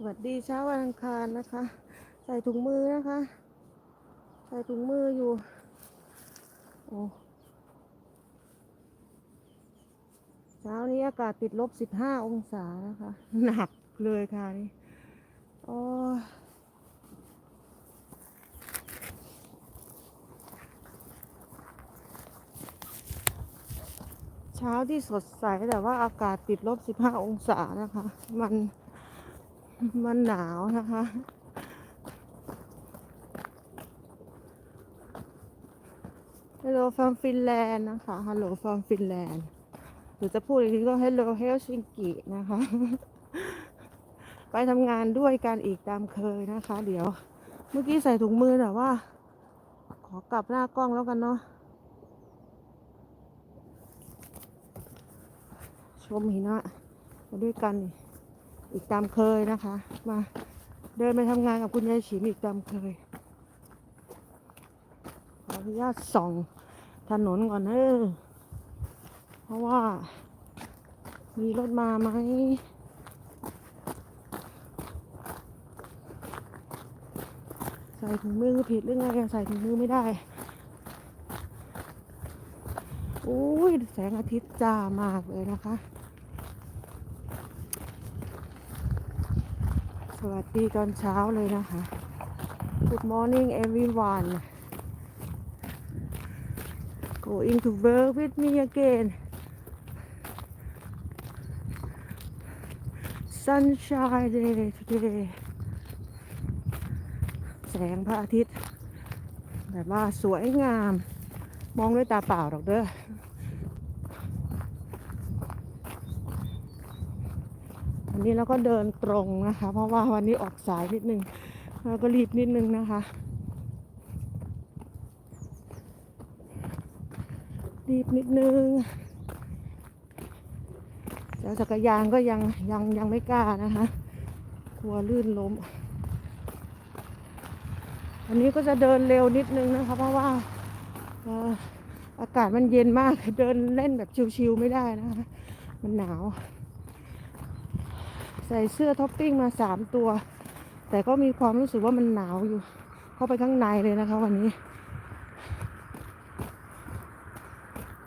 สวัสดีเช้าวันอังคารนะคะ ใส่ถุงมือนะคะ ใส่ถุงมืออยู่ โอ้เช้านี้อากาศติดลบสิบห้าองศานะคะ หนักเลยค่ะนี่โอ้เช้าที่สดใสแต่ว่าอากาศติดลบสิบห้าองศานะคะ มัน มันหนาวนะคะ Hello from Finland นะคะ Hello from Finland หรือจะพูดอีกทีก็ Hello Helsinki นะคะ ไปทำงานด้วยกันอีกตามเคยนะคะ เดี๋ยว เมื่อกี้ใส่ถุงมือแต่ว่า ขอกลับหน้ากล้องแล้วกันเนาะ ชมหินะมาด้วยกันนี่ อีกตามเคยนะคะ มาเดินไปทำงานกับคุณยายฉิมอีกตามเคยขออนุญาตส่องถนนก่อนเออเพราะว่า มีรถมาไหมใส่ถุงมือผิดหรือไงอะใส่ถุงมือไม่ได้อุ้ยแสงอาทิตย์จ้ามากเลยนะคะ สวัสดีตอนเช้าเลยนะคะ Good morning everyone Going to work with me again Sunshine day today แสงพระอาทิตย์ แบบว่าสวยงาม มองด้วยตาเปล่าหรอกเด้อ วันนี้เราก็เดินตรงนะคะ เพราะว่าวันนี้ออกสายนิดนึงเราก็รีบนิดนึงนะคะ รีบนิดนึงเจ้าจักรยานก็ยังยังยังไม่กล้านะคะ กลัวลื่นล้มวันนี้ก็จะเดินเร็วนิดนึงนะคะ เพราะว่าอากาศมันเย็นมากเดินเล่นแบบชิวๆไม่ได้นะคะ มันหนาว ใส่เสื้อท็อปปิ้งมาสามตัว แต่ก็มีความรู้สึกว่ามันหนาวอยู่ เข้าไปข้างในเลยนะคะวันนี้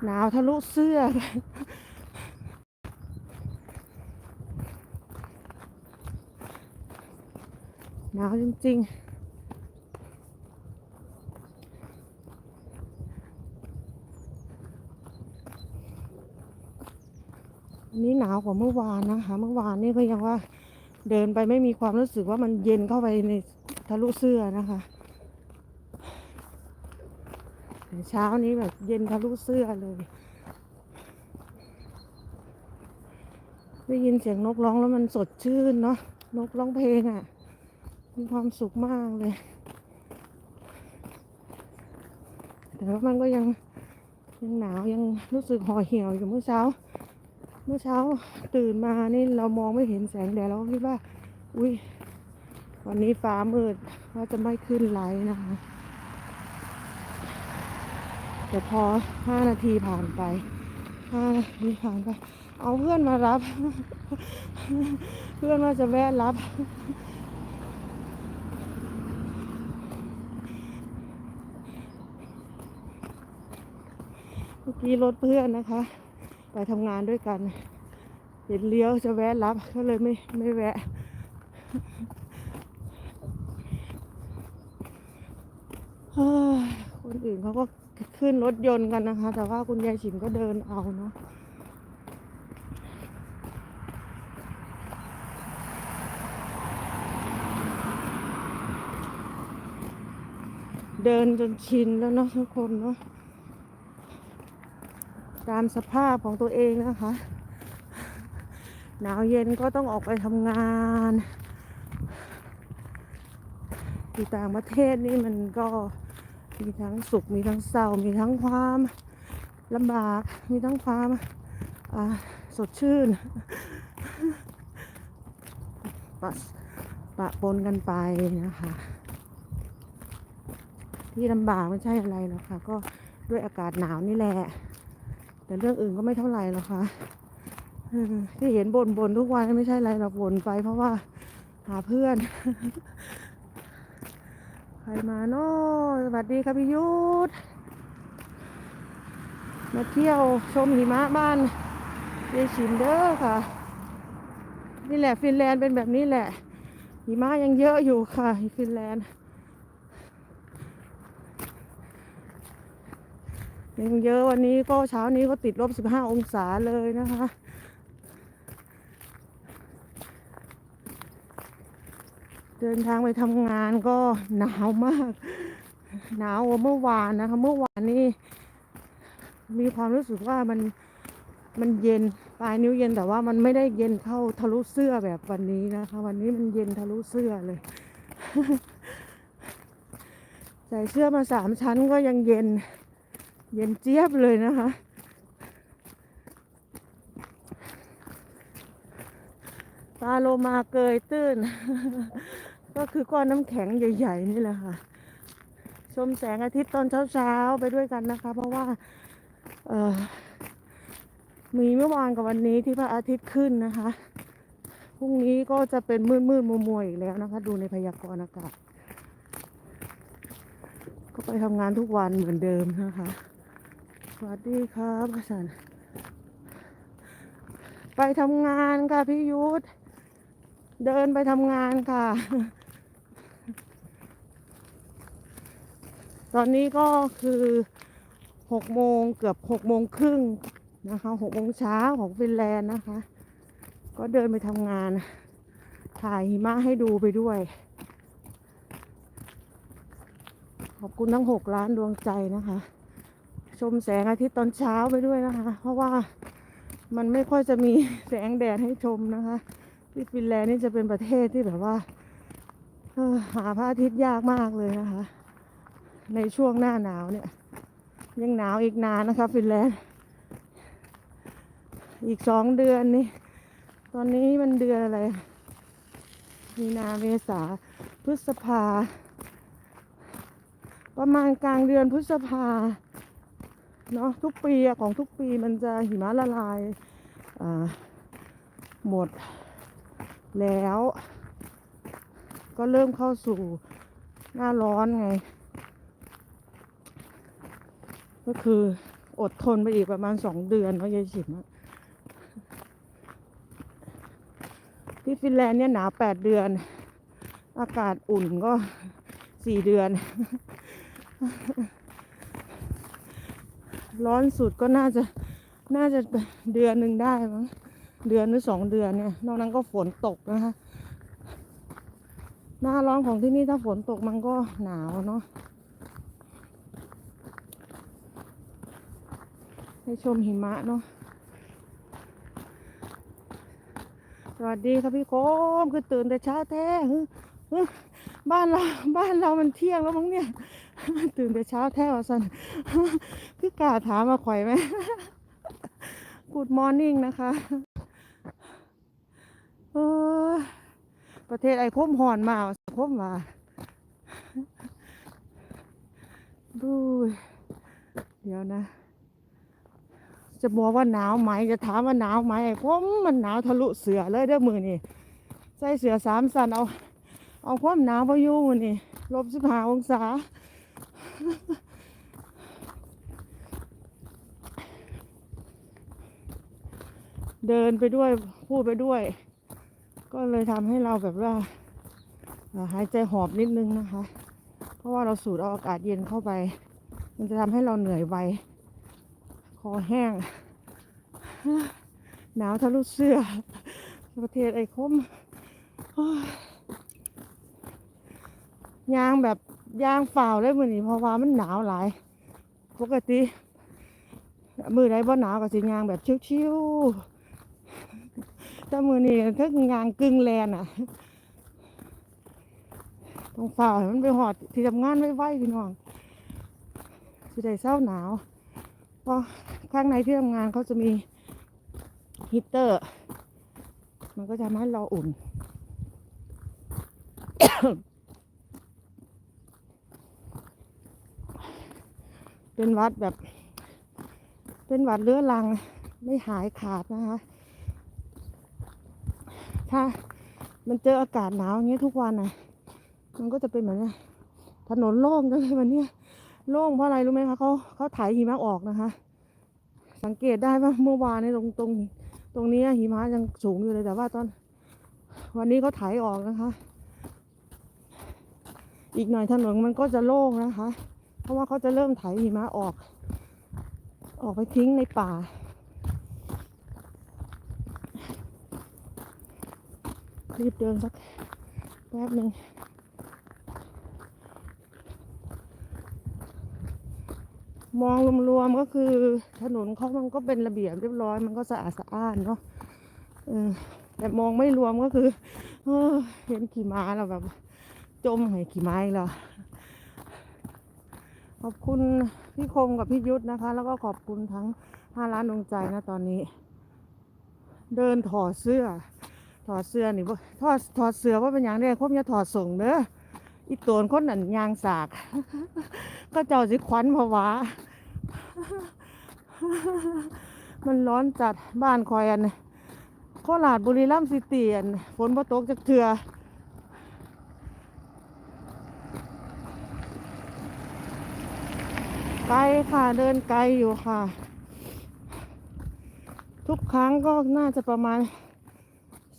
หนาวทะลุเสื้อ หนาวจริงๆ วันนี้หนาวกว่าเมื่อวานนะคะ เมื่อวานนี่ก็ยังว่าเดินไปไม่มีความรู้สึกว่ามันเย็นเข้าไปในทะลุเสื้อนะคะแต่เช้านี้แบบเย็นทะลุเสื้อเลยได้ยินเสียงนกร้องแล้วมันสดชื่นเนาะนกร้องเพลงอะ่ะ มีความสุขมากเลย แต่ว่ามันก็ยังยังหนาวยังรู้สึกห่อเหี่ยวอยู่เมื่อเช้า เมื่อเช้าตื่นมานี่เรามองไม่เห็นแสงแดดเราก็คิดว่า อุ้ยวันนี้ฟ้ามืดว่าจะไม่ขึ้นไลท์นะคะแต่พอห้านาทีผ่านไปห้านาทีผ่านไป เอาเพื่อนมารับ เพื่อนว่าจะแวะรับ เมื่อกี้รถเพื่อนนะคะ ไปทำงานด้วยกัน เห็นเลี้ยวจะแวะรับก็เลยไม่ไม่แวะ คนอื่นเขาก็ขึ้นรถยนต์กันนะคะ แต่ว่าคุณยายฉิมก็เดินเอาเนาะเดินจนชินแล้วเนาะทุกคนเนาะ ตามสภาพของตัวเองนะคะ หนาวเย็นก็ต้องออกไปทำงานที่ต่างประเทศนี่มันก็มีทั้งสุข มีทั้งเศร้า มีทั้งความลำบาก มีทั้งความสดชื่นปะปะปนกันไปนะคะ ที่ลำบากไม่ใช่อะไรหรอกค่ะ ก็ด้วยอากาศหนาวนี่แหละ แต่เรื่องอื่นก็ไม่เท่าไหร่หรอกค่ะที่เห็นบ่นบ่นทุกวันไม่ใช่อะไรหรอกบ่นไป เพราะว่าหาเพื่อน ใครมาเนาะสวัสดีครับพี่ยุทธมาเที่ยวชมหิมะบ้านเยายชินเด้อค่ะ นี่แหละฟินแลนด์เป็นแบบนี้แหละหิมะยังเยอะอยู่ค่ะ ฟินแลนด์ ยังเยอะวันนี้ก็เช้านี้ก็ติดลบ15องศาเลยนะคะ เดินทางไปทำงานก็หนาวมาก หนาวเมื่อวานนะคะ เมื่อวานนี้มีความรู้สึกว่ามันมันเย็นปลายนิ้วเย็นแต่ว่ามันไม่ได้เย็นเข้าทะลุเสื้อแบบวันนี้นะคะ วันนี้มันเย็นทะลุเสื้อเลยใส่เสื้อมาสามชั้นก็ยังเย็น เย็นเจี๊ยบเลยนะคะ ปลาโลมาเกยตื้น ก็คือก้อนน้ำแข็งใหญ่ๆนี่แหละค่ะ ชมแสงอาทิตย์ตอนเช้าๆไปด้วยกันนะคะ เพราะว่าเออมีเมื่อวานกับวันนี้ที่พระอาทิตย์ขึ้นนะคะ พรุ่งนี้ก็จะเป็นมืดมืดมัวมัวๆอีกแล้วนะคะ ดูในพยากรณ์อากาศ ก็ไปทำงานทุกวันเหมือนเดิมนะคะ วัสดีครับอาจารย์ไปทำงานค่ะพี่ยุทธเดินไปทำงานค่ะ ตอนนี้ก็คือหกโมงเกือบหกโมงครึ่งนะคะหกโมงเช้าของฟินแลนด์นะคะ ก็เดินไปทำงาน ถ่ายหิมะให้ดูไปด้วย ขอบคุณทั้งหกล้านดวงใจนะคะ ชมแสงอาทิตย์ตอนเช้าไปด้วยนะคะ เพราะว่ามันไม่ค่อยจะมีแสงแดดให้ชมนะคะที่ฟินแลนด์นี่จะเป็นประเทศที่แบบว่าหาพระอาทิตย์ยากมากเลยนะคะ ในช่วงหน้าหนาวเนี่ย ยังหนาวอีกนานนะคะฟินแลนด์ อีกสองเดือนนี่ตอนนี้มันเดือนอะไร มีนาเมษาพฤษภา ประมาณกลางเดือนพฤษภา เนาะทุกปีอะของทุกปีมันจะหิมะละลายหมดแล้ว ก็เริ่มเข้าสู่หน้าร้อนไง ก็คืออดทนไปอีกประมาณสองเดือนเนาะยายฉิมที่ฟินแลนด์เนี่ยหนาวแปดเดือน อากาศอุ่นก็สี่เดือน ร้อนสุดก็น่าจะน่าจะเดือนหนึ่งได้มั้งเดือนหรือสองเดือนเนี่ย นอกนั้นก็ฝนตกนะคะ หน้าร้อนของที่นี่ถ้าฝนตกมันก็หนาวเนาะให้ชมหิมะเนาะสวัสดีครับพี่โคมคือตื่นแต่เช้าแท้ฮึฮึบ้านเราบ้านเรามันเที่ยงแล้วมั้งเนี่ย ตื่นแต่เช้าแท้วะสัน คือกาถามมาข่อยไหม Good morning นะคะเออประเทศไอ้คมหอนมาเอาคมมาดูเดี๋ยวนะ จะบอกว่าหนาวไหม จะถามว่าหนาวไหมไอ้คมมันหนาวทะลุเสือเลยเด้อมือนี่ใส่เสือสามสันเอาเอาความหนาวพายุมือนี่ลบสิบห้าองศา เดินไปด้วยพูดไปด้วย ก็เลยทำให้เราแบบว่าหายใจหอบนิดนึงนะคะ เพราะว่าเราสูดเอาอากาศเย็นเข้าไป มันจะทำให้เราเหนื่อยไวคอแห้ง หนาวทะลุเสื้อ ประเทศไอ้คมยยางแบบยางฝ่าวเลยมือนี้เพราะว่ามันหนาวหลาย ปกติ มือไหนบ่หนาวก็สิยางแบบชิวๆ แต่มือนี่ถ้างานกึ่งแลนอะต้องฝ่าให้มันไปหอดที่ทำงานไว้ๆพี่น้องสิได้เศร้าหนาวเพราะข้างในที่ทำงานเขาจะมีฮีเตอร์ มันก็จะทำให้เราอุ่น เป็นวัดแบบ เป็นวัดเรื้อรังไม่หายขาดนะคะ ถ้ามันเจออากาศหนาวอย่างเงี้ยทุกวันน่ะ มันก็จะเป็นแบบเนี้ยถนนโล่งจังเลยวันนี้โล่งเพราะอะไรรู้ไหมคะเขาเขาไถหิมะออกนะคะ สังเกตได้ว่าเมื่อวานในยตรงตรงตรงนี้หิมะยังสูงอยู่เลยแต่ว่าตอน วันนี้เขาไถออกนะคะ อีกหน่อยถนนมันก็จะโล่งนะคะ เพราะว่าเขาจะเริ่มไถหิมะออก ออกไปทิ้งในป่า รีบเดินสักแป๊บหนึ่งมองรวมๆก็คือถนนเขามันก็เป็นระเบียบเรียบร้อย มันก็สะอาดสะอ้านเนาะแต่มองไม่รวมก็คือเออเห็นขี่ม้าแล้วแบบ จมให้ขี่ม้าอีกแล้วขอบคุณพี่คมกับพี่ยุทธนะคะ แล้วก็ขอบคุณทั้งห้าล้านดวงใจนะตอนนี้ เดินถอดเสื้อ ถอดเสื้อนี่บ่ถอดถอดเสื้อว่าเป็นอย่างเดียวคมอย่าถอดส่งเด้ออีโตนคนนั่นยางสาก ก็เจ้าสิควันภาวะมันร้อนจัดบ้านคอยอันโคราชบุรีรัมย์ซิตี้อันฝนบ่ตกจักเทือไกลค่ะเดินไกลอยู่ค่ะ ทุกครั้งก็น่าจะประมาณ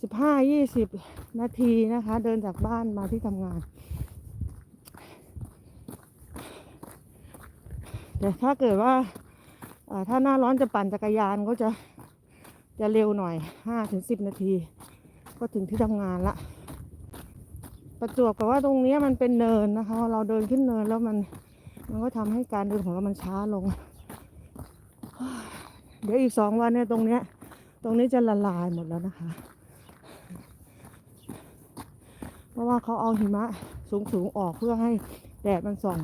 สิบห้ายี่สิบนาทีนะคะ เดินจากบ้านมาที่ทำงาน แต่ถ้าเกิดว่าถ้าหน้าร้อนจะปั่นจักรยานก็จะจะเร็วหน่อยห้าถึงสิบนาที ก็ถึงที่ทำงานละ ประจวบกับว่าตรงนี้มันเป็นเนินนะคะเราเดินขึ้นเนินแล้วมันมันก็ทำให้การเดินของเรามันช้าลง เดี๋ยวอีกสองวันเนี่ยตรงเนี้ยตรงนี้จะละลายหมดแล้วนะคะ เพราะว่าเขาเอาหิมะสูงๆออกเพื่อให้แดดมันส่อง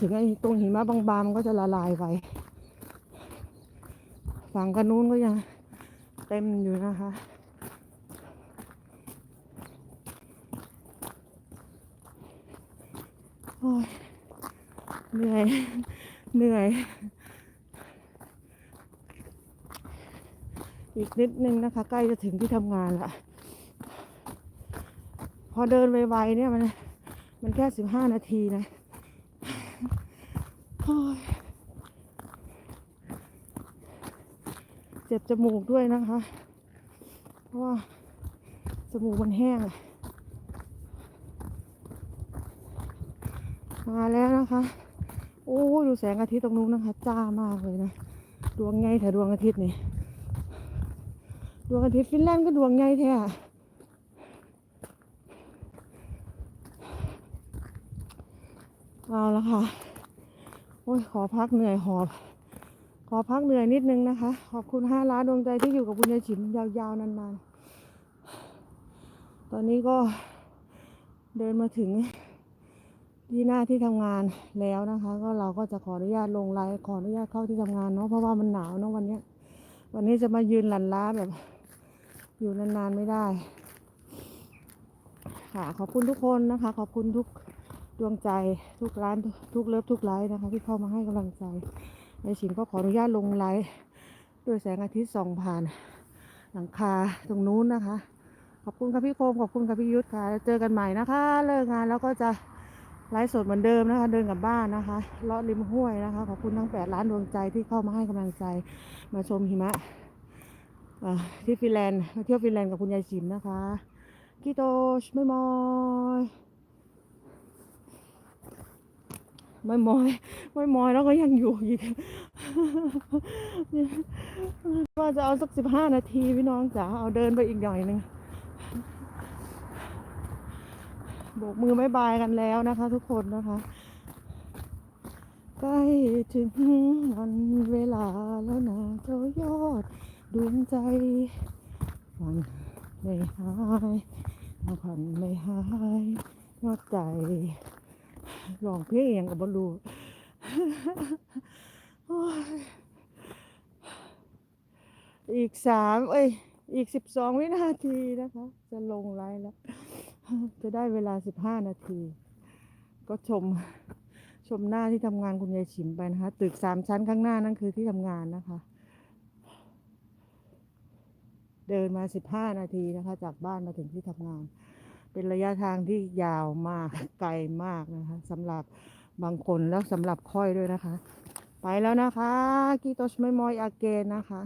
ถึงไอ้ตรงหิมะบางๆมันก็จะละลายไปฝั่งกันนู้นก็ยังเต็มอยู่นะคะโอ้ยเหนื่อยเหนื่อย อีกนิดนึงนะคะ ใกล้จะถึงที่ทำงานละ พอเดินไวๆเนี่ยมันมันแค่สิบห้านาทีนะโอ้ยเจ็บจมูกด้วยนะคะ เพราะว่าจมูกมันแห้งมาแล้วนะคะ โอ้ดูแสงอาทิตย์ตรงนู้นนะคะ จ้ามากเลยนะ ดวงไงแถดวงอาทิตย์นี่ ดวงอาทิตย์ฟินแลนด์ก็ดวงไงแท้อะ เอาละค่ะ โอ้ยขอพักเหนื่อยหอบ ขอพักเหนื่อยนิดนึงนะคะ ขอบคุณห้าล้านดวงใจที่อยู่กับคุณยายฉิมยาวๆนานๆ ตอนนี้ก็เดินมาถึงที่หน้าที่ทำงานแล้วนะคะ ก็เราก็จะขออนุญาตลงไลน์ขออนุญาตเข้าที่ทำงานเนาะเพราะว่ามันหนาวเนาะวันเนี้ยวันนี้จะมายืนหลันล้าแบบ อยู่นานๆไม่ได้ ค่ะขอบคุณทุกคนนะคะ ขอบคุณทุก ดวงใจทุกร้านทุกเลิฟทุกไลฟ์นะคะที่เข้ามาให้กำลังใจในฉินก็ขออนุญาตลงไลฟ์ด้วยแสงอาทิตย์ส่องผ่านหลังคาตรงนู้นนะคะ ขอบคุณค่ะพี่โคมขอบคุณค่ะพี่ยุทธค่ะเจอกันใหม่นะคะ เลิกงานแล้วก็จะไลฟ์สดเหมือนเดิมนะคะ เดินกลับบ้านนะคะเลาะริมห้วยนะคะ ขอบคุณทั้งแปดล้านดวงใจที่เข้ามาให้กำลังใจมาชมหิมะที่ฟินแลนด์มาเที่ยวฟินแลนด์กับคุณยายจิมนะคะกิโตชไม่มอย ไม่มอยไม่มอยแล้วก็ยังอยู่อีกว่าจะเอาสักสิบห้านาทีพี่น้องจ๋าเอาเดินไปอีกหน่อยหนึ่งโบกมือบายบายกันแล้วนะคะ ทุกคนนะคะใกล้ถึงวันเวลาแล้วนะเจ้ายอดดวงใจฝันไม่หายฝันไม่หายนอกใจ ร้องเพลงอย่างกับบอลูโอ้ยอีกสามเอ้ย อีกสิบสองวินาทีนะคะ จะลงไลน์แล้ว จะได้เวลาสิบห้านาที ก็ชม ชมหน้าที่ทำงานคุณยายฉิมไปนะคะ ตึกสามชั้นข้างหน้านั่นคือที่ทำงานนะคะ เดินมาสิบห้านาทีนะคะ จากบ้านมาถึงที่ทำงาน เป็นระยะทางที่ยาวมากไกลมากนะคะสำหรับบางคนแล้วสำหรับค่อยด้วยนะคะ ไปแล้วนะคะกีโตชไม่มอยอาเกนนะคะ